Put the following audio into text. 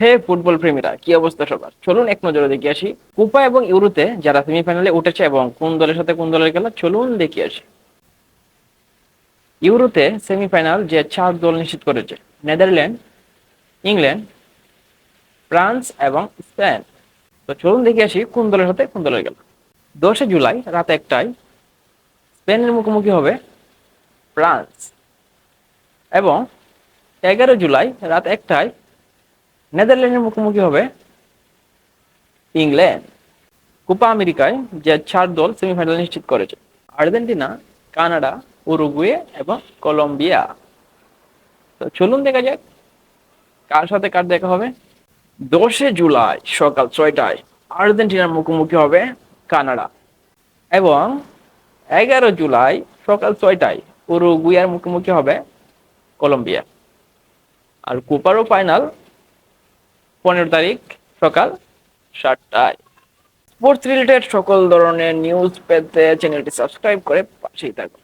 হে football প্রেমীরা, কি অবস্থা সবার? চলুন এক নজরে দেখে আসি। কোপা এবং ইউরোতে যারা সেমিফাইনালে উঠেছে এবং কোন দলের সাথে কোন দলের খেলা, চলুন দেখে আসি। ইউরোতে সেমিফাইনাল যে চার দল নিশ্চিত করেছে, নেদারল্যান্ড, ইংল্যান্ড, ফ্রান্স এবং স্পেন। তো চলুন দেখে আসি কোন দলের সাথে কোন দলের খেলা। দশে জুলাই রাত একটায় স্পেনের মুখোমুখি হবে ফ্রান্স এবং এগারো জুলাই রাত একটায় নেদারল্যান্ডের মুখোমুখি হবে ইংল্যান্ড। কোপা আমেরিকায় যে চার দল সেমিফাইনাল নিশ্চিত করেছে, আর্জেন্টিনা, কানাডা, উরুগুয়ে এবং কলম্বিয়া। তো চলুন দেখা যাক কার সাথে কার দেখা হবে। দশে জুলাই সকাল ছয়টায় আর্জেন্টিনার মুখোমুখি হবে কানাডা এবং এগারো জুলাই সকাল ছয়টায় উরুগুয়ার মুখোমুখি হবে কলম্বিয়া। আর কোপারও ফাইনাল পনেরো তারিখ সকাল সাতটায়। স্পোর্টস রিলেটেড সকল ধরনের নিউজ পেতে চ্যানেলটি সাবস্ক্রাইব করে পাশেই থাকুন।